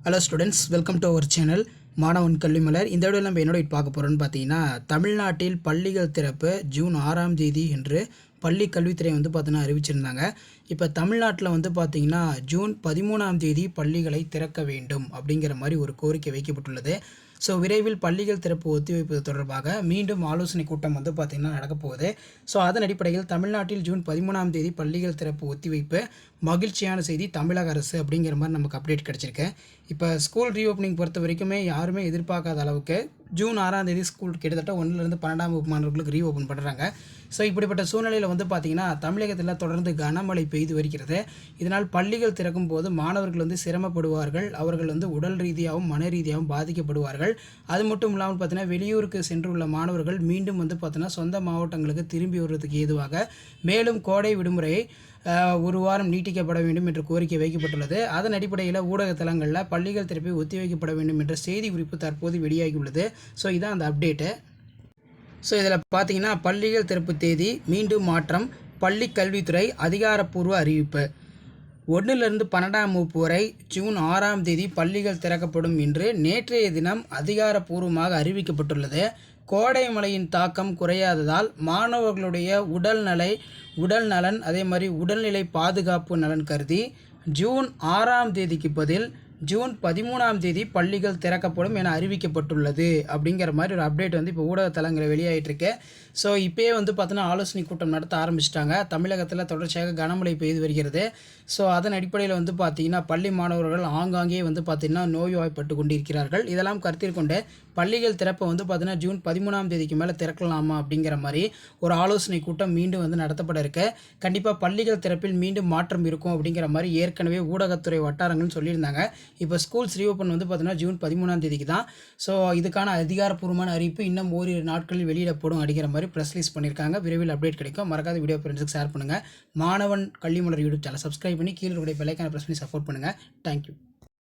Hello students welcome to our channel மாணவன் கல்விமலர் இந்த வீடியோவில் நம்ம என்னோட பார்க்க போகிறோம்னு பார்த்தீங்கன்னா தமிழ்நாட்டில் பள்ளிகள் திறப்பு ஜூன் ஆறாம் தேதி என்று பள்ளி கல்வித்துறை வந்து பார்த்தீங்கன்னா அறிவிச்சிருந்தாங்க. இப்போ தமிழ்நாட்டில் வந்து பார்த்தீங்கன்னா ஜூன் பதிமூணாம் தேதி பள்ளிகளை திறக்க வேண்டும் அப்படிங்கிற மாதிரி ஒரு கோரிக்கை வைக்கப்பட்டுள்ளது. ஸோ விரைவில் பள்ளிகள் திறப்பு ஒத்திவைப்பது தொடர்பாக மீண்டும் ஆலோசனை கூட்டம் வந்து பார்த்திங்கன்னா நடக்கப்போகுது ஸோ அதன் அடிப்படையில் தமிழ்நாட்டில் ஜூன் பதிமூணாம் தேதி பள்ளிகள் திறப்பு ஒத்திவைப்பு மகிழ்ச்சியான செய்தி தமிழக அரசு அப்படிங்கிற மாதிரி நமக்கு அப்டேட் கிடச்சிருக்கு. இப்போ ஸ்கூல் ரீஓப்பனிங் பொறுத்த வரைக்குமே யாருமே எதிர்பார்க்காத அளவுக்கு ஜூன் ஆறாம் தேதி ஸ்கூல் கிட்டத்தட்ட ஒன்றுலேருந்து பன்னெண்டாம் வகுப்பு மாணவர்களுக்கு ரீஓப்பன் பண்ணுறாங்க ஸோ இப்படிப்பட்ட சூழ்நிலையில் வந்து பார்த்திங்கன்னா தமிழகத்தில் தொடர்ந்து கனமழை பெய்து வருகிறது. இதனால் பள்ளிகள் திறக்கும் போது மாணவர்கள் வந்து சிரமப்படுவார்கள். அவர்கள் வந்து உடல் ரீதியாகவும் மன ரீதியாகவும் பாதிக்கப்படுவார்கள். அது மட்டும் இல்லாமல் பார்த்தீங்கன்னா வெளியூருக்கு சென்றுள்ள மாணவர்கள் மீண்டும் வந்து பார்த்தீங்கன்னா சொந்த மாவட்டங்களுக்கு திரும்பி வருவதற்கு ஏதுவாக மேலும் கோடை விடுமுறையை ஒரு வாரம் நீட்டிக்கப்பட வேண்டும் என்று கோரிக்கை வைக்கப்பட்டுள்ளது. அதன் அடிப்படையில் ஊடக தளங்களில் பள்ளிகள் திறப்பை ஒத்திவைக்கப்பட வேண்டும் என்ற செய்தி குறிப்பு தற்போது வெளியாகியுள்ளது. ஸோ இதான் அந்த அப்டேட்டு ஸோ இதில் பார்த்தீங்கன்னா பள்ளிகள் திறப்பு தேதி மீண்டும் மாற்றம் பள்ளி கல்வித்துறை அதிகாரப்பூர்வ அறிவிப்பு. ஒன்றிலிருந்து பன்னெண்டாம் வகுப்பு வரை ஜூன் ஆறாம் தேதி பள்ளிகள் திறக்கப்படும் என்று நேற்றைய தினம் அதிகாரப்பூர்வமாக அறிவிக்கப்பட்டுள்ளது. கோடை மழையின் தாக்கம் குறையாததால் மாணவர்களுடைய உடல்நலை உடல் நலன் அதே மாதிரி உடல்நிலை பாதுகாப்பு நலன் கருதி ஜூன் ஆறாம் தேதிக்கு பதில் ஜூன் பதிமூணாம் தேதி பள்ளிகள் திறக்கப்படும் என அறிவிக்கப்பட்டுள்ளது அப்படிங்கிற மாதிரி ஒரு அப்டேட் வந்து இப்போ ஊடக தளங்களில் வெளியாகிட்டுருக்கு ஸோ இப்போயே வந்து பார்த்தோன்னா ஆலோசனை கூட்டம் நடத்த ஆரம்பிச்சிட்டாங்க. தமிழகத்தில் தொடர்ச்சியாக கனமழை பெய்து வருகிறது. ஸோ அதன் அடிப்படையில் வந்து பார்த்திங்கன்னா பள்ளி மாணவர்கள் ஆங்காங்கே வந்து பார்த்திங்கன்னா நோய்வாய்ப்பட்டு கொண்டிருக்கிறார்கள். இதெல்லாம் கருத்தில் கொண்டு பள்ளிகள் திறப்பை வந்து பார்த்திங்கன்னா ஜூன் பதிமூணாம் தேதிக்கு மேலே திறக்கலாமா அப்படிங்கிற மாதிரி ஒரு ஆலோசனை கூட்டம் மீண்டும் வந்து நடத்தப்பட இருக்கு. கண்டிப்பாக பள்ளிகள் திறப்பில் மீண்டும் மாற்றம் இருக்கும் அப்படிங்கிற மாதிரி ஏற்கனவே ஊடகத்துறை வட்டாரங்கள்னு சொல்லியிருந்தாங்க. இப்போ ஸ்கூல்ஸ் ரீஓப்பன் வந்து பார்த்தீங்கன்னா ஜூன் பதிமூணாம் தேதிக்கு தான் ஸோ இதுக்கான அதிகாரப்பூர்வமான அறிவிப்பு இன்னும் ஓரிரு நாட்களில் வெளியிடப்படும் அப்படிங்கிற மாதிரி ப்ரெஸ் ரிலீஸ் பண்ணியிருக்காங்க. விரைவில் அப்டேட் கிடைக்கும். மறக்காத வீடியோ ஃப்ரெண்ட்ஸுக்கு ஷேர் பண்ணுங்கள் மாணவன் கல்விமலர் யூடியூப் சேனல் சப்ஸ்கிரைப் பண்ணி கீழே இருக்கிற பெல்லைக்கான ப்ரெஸ் பண்ணி சப்போர்ட் பண்ணுங்கள் தேங்க்யூ